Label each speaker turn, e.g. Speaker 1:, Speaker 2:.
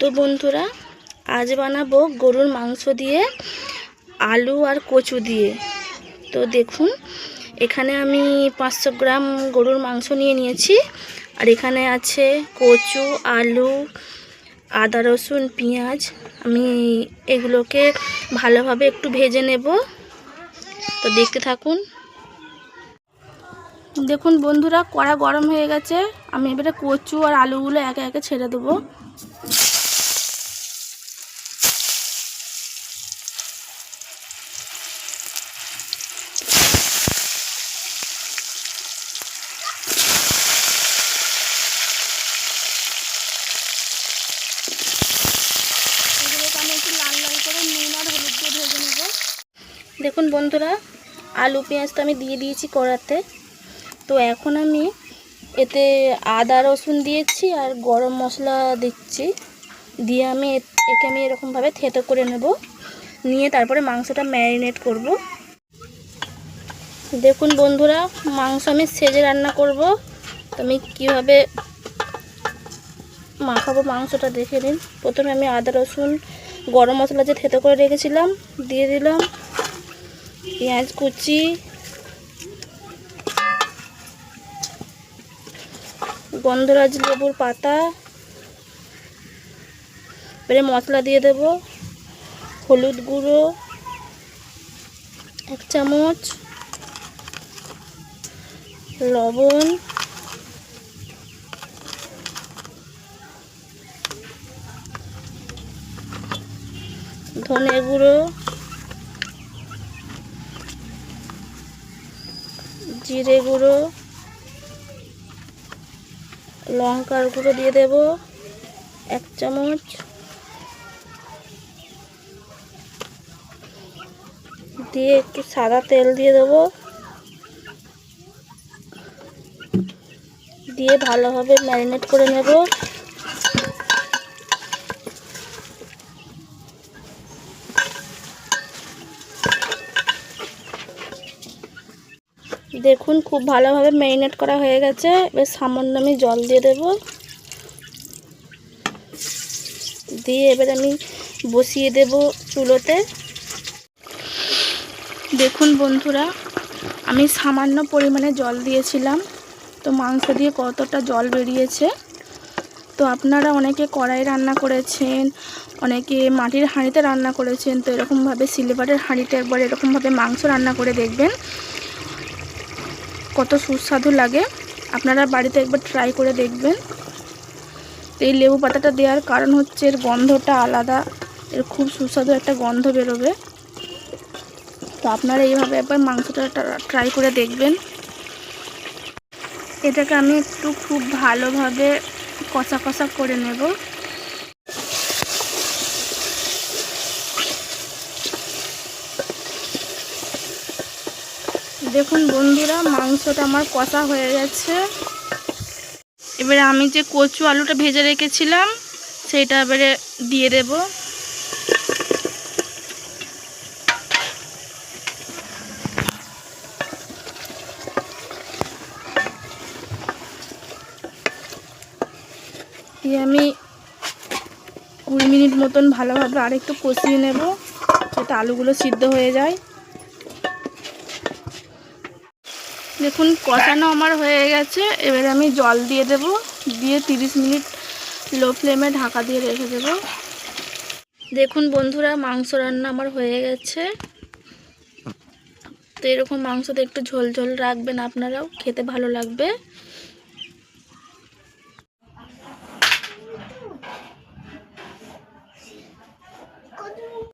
Speaker 1: তো বন্ধুরা, আজ বানাবো গরুর মাংস দিয়ে আলু আর কচু দিয়ে। তো দেখুন, এখানে আমি পাঁচশো গ্রাম গরুর মাংস নিয়ে নিয়েছি। আর এখানে আছে কচু, আলু, আদা রসুন, পেঁয়াজ। আমি এগুলোকে ভালোভাবে একটু ভেজে নেব। তো দেখতে থাকুন। দেখুন বন্ধুরা, কড়া গরম হয়ে গেছে। আমি এবারে কচু আর আলুগুলো একে একে ছেড়ে দেবো এগুলোকে আমি একটু লাল লাল করে নুন আর হলুদ দিয়ে ভেজে নেব দেখুন বন্ধুরা, আলু পেঁয়াজ তো আমি দিয়ে দিয়েছি কড়াতে। তো এখন আমি এতে আদা, রসুন দিয়েছি আর গরম মশলা দিচ্ছি। দিয়ে আমি একে আমি এরকমভাবে থেতো করে নেব। নিয়ে তারপরে মাংসটা ম্যারিনেট করব। দেখুন বন্ধুরা, মাংস আমি সেজে রান্না করব। তো আমি কীভাবে মাখাবো মাংসটা দেখে নিন। প্রথমে আমি আদা, রসুন, গরম মশলা যে থেতো করে রেখেছিলাম, দিয়ে দিলাম। পেঁয়াজ কুচি, গন্ধরাজ লেবুর পাতা, এবারে মশলা দিয়ে দেব, হলুদ গুঁড়ো, এক চামচ, লবণ, ধনে গুঁড়ো জিরে গুঁড়ো, লঙ্কার গুঁড়ো দিয়ে দেব, এক চামচ। দিয়ে একটু সাদা তেল দিয়ে দেবো। দিয়ে ভালোভাবে ম্যারিনেট করে নেব। দেখুন, খুব ভালোভাবে ম্যারিনেট করা হয়ে গেছে। এবার সামান্য আমি জল দিয়ে দেব। দিয়ে এবার আমি বসিয়ে দেব চুলোতে। দেখুন বন্ধুরা, আমি সামান্য পরিমাণে জল দিয়েছিলাম। তো মাংস দিয়ে কতটা জল বেরিয়েছে। তো আপনারা অনেকে কড়াই রান্না করেছেন, অনেকে মাটির হাঁড়িতে রান্না করেছেন, তো এরকমভাবে সিলভারের হাঁড়িতে একবার এরকমভাবে মাংস রান্না করে দেখবেন। কত সুস্বাদু লাগে। আপনারা বাড়িতে একবার ট্রাই করে দেখবেন। এই লেবু পাতাটা দেওয়ার কারণ হচ্ছে এর গন্ধটা আলাদা। এর খুব সুস্বাদু একটা গন্ধ বেরোবে। তো আপনারা এইভাবে একবার মাংসটা ট্রাই করে দেখবেন। এটাকে আমি একটু খুব ভালোভাবে কষা কষা করে নেব। দেখুন বন্ধুরা, মাংসটা আমার কষা হয়ে গেছে। এবারে আমি যে কচু আলুটা ভেজে রেখেছিলাম সেইটা এবারে দিয়ে দেব। দিয়ে আমি কুড়ি মিনিট মতন ভালোভাবে আরেকটু কষিয়ে নেব, যাতে আলুগুলো সিদ্ধ হয়ে যায়। দেখুন, কষানো আমার হয়ে গেছে। এবারে আমি জল দিয়ে দেব। দিয়ে তিরিশ মিনিট লো ফ্লেমে ঢাকা দিয়ে রেখে দেব। দেখুন বন্ধুরা, মাংস রান্না আমার হয়ে গেছে। তো এরকম মাংসতে একটু ঝোল ঝোল রাখবেন আপনারাও, খেতে ভালো লাগবে।